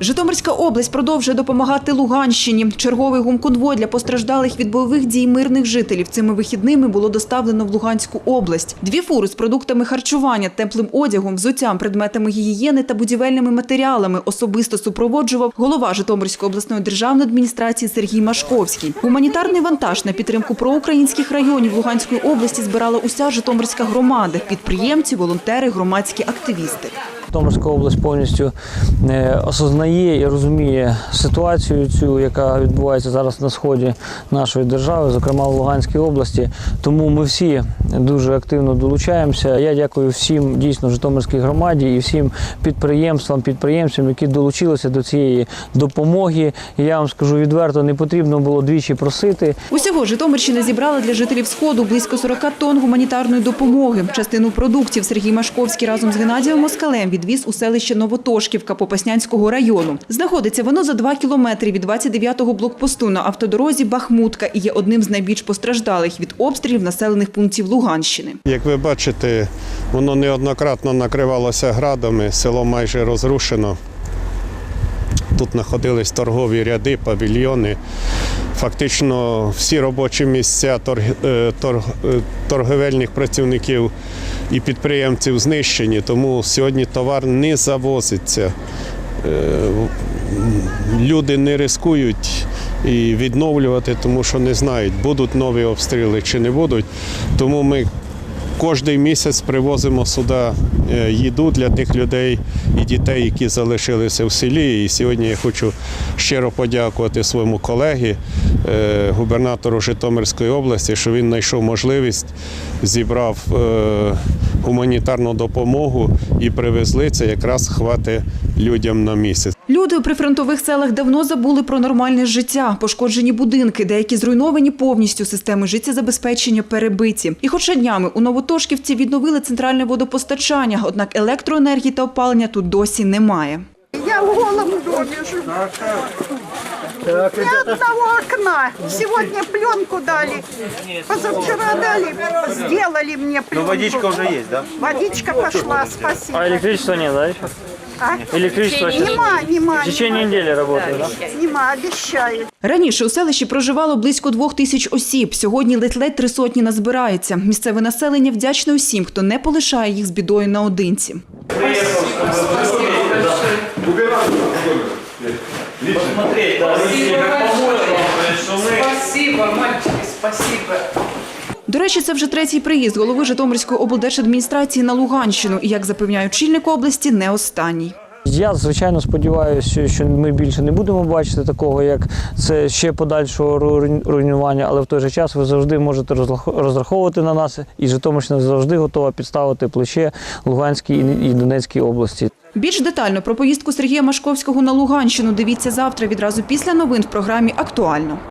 Житомирська область продовжує допомагати Луганщині. Черговий гумконвой для постраждалих від бойових дій мирних жителів цими вихідними було доставлено в Луганську область. Дві фури з продуктами харчування, теплим одягом, взуттям, предметами гігієни та будівельними матеріалами особисто супроводжував голова Житомирської обласної державної адміністрації Сергій Машковський. Гуманітарний вантаж на підтримку проукраїнських районів Луганської області збирала уся Житомирська громада, підприємці, волонтери, громадські активісти. Житомирська область повністю е, осознає і розуміє ситуацію цю, яка відбувається зараз на сході нашої держави, зокрема в Луганській області. Тому ми всі дуже активно долучаємося. Я дякую всім дійсно Житомирській громаді і всім підприємствам, підприємцям, які долучилися до цієї допомоги. Я вам скажу відверто, не потрібно було двічі просити. Усього Житомирщина зібрала для жителів Сходу близько 40 тонн гуманітарної допомоги. Частину продуктів Сергій Машковський разом з Геннадієм Москалем відвіз у селище Новотошківка Попаснянського району. Знаходиться воно за два кілометри від 29-го блокпосту на автодорозі Бахмутка і є одним з найбільш постраждалих від обстрілів населених пунктів Луганщини. Як ви бачите, воно неоднократно накривалося градами, село майже розрушено. Тут знаходились торгові ряди, павільйони. Фактично всі робочі місця торг- е, торг- е, торговельних працівників і підприємців знищені, тому сьогодні товар не завозиться. Е, Люди не рискують і відновлювати, тому що не знають, будуть нові обстріли чи не будуть. Тому ми Кожний місяць привозимо сюди е, їду для тих людей і дітей, які залишилися в селі. І сьогодні я хочу щиро подякувати своєму колегі, губернатору Житомирської області, що він знайшов можливість, зібрав е, гуманітарну допомогу і привезли це якраз хватить людям на місяць. Люди у прифронтових селах давно забули про нормальне життя. Пошкоджені будинки, деякі зруйновані повністю, системи життєзабезпечення перебиті. І хоча днями у Новотошківці відновили центральне водопостачання, однак електроенергії та опалення тут досі немає. Я в голом доме живу. Ни одного окна. Сегодня пленку дали. Позавчера дали, сделали мне пленку. Ну, водичка уже есть, да? Водичка пошла, спасибо. А электричества нет, да, еще? А? Электричество Нема, нема, в течение недели работает, да? нема, обещаю. Раніше у селищі проживало близько двох тисяч осіб. Сьогодні ледь-ледь три сотні назбирається. Місцеве населення вдячне усім, хто не полишає їх з бідою наодинці. Посмотреть, да, что мы... Спасибо, мальчики, спасибо. До речі, це вже третій приїзд голови Житомирської облдержадміністрації на Луганщину. І, як запевняють очільник області, не останній. Я звичайно сподіваюся, що ми більше не будемо бачити такого, як це ще подальшого руйнування, але в той же час ви завжди можете розраховувати на нас, і Житомирщина завжди готова підставити плече Луганській і Донецькій області. Більш детально про поїздку Сергія Машковського на Луганщину дивіться завтра відразу після новин в програмі «Актуально».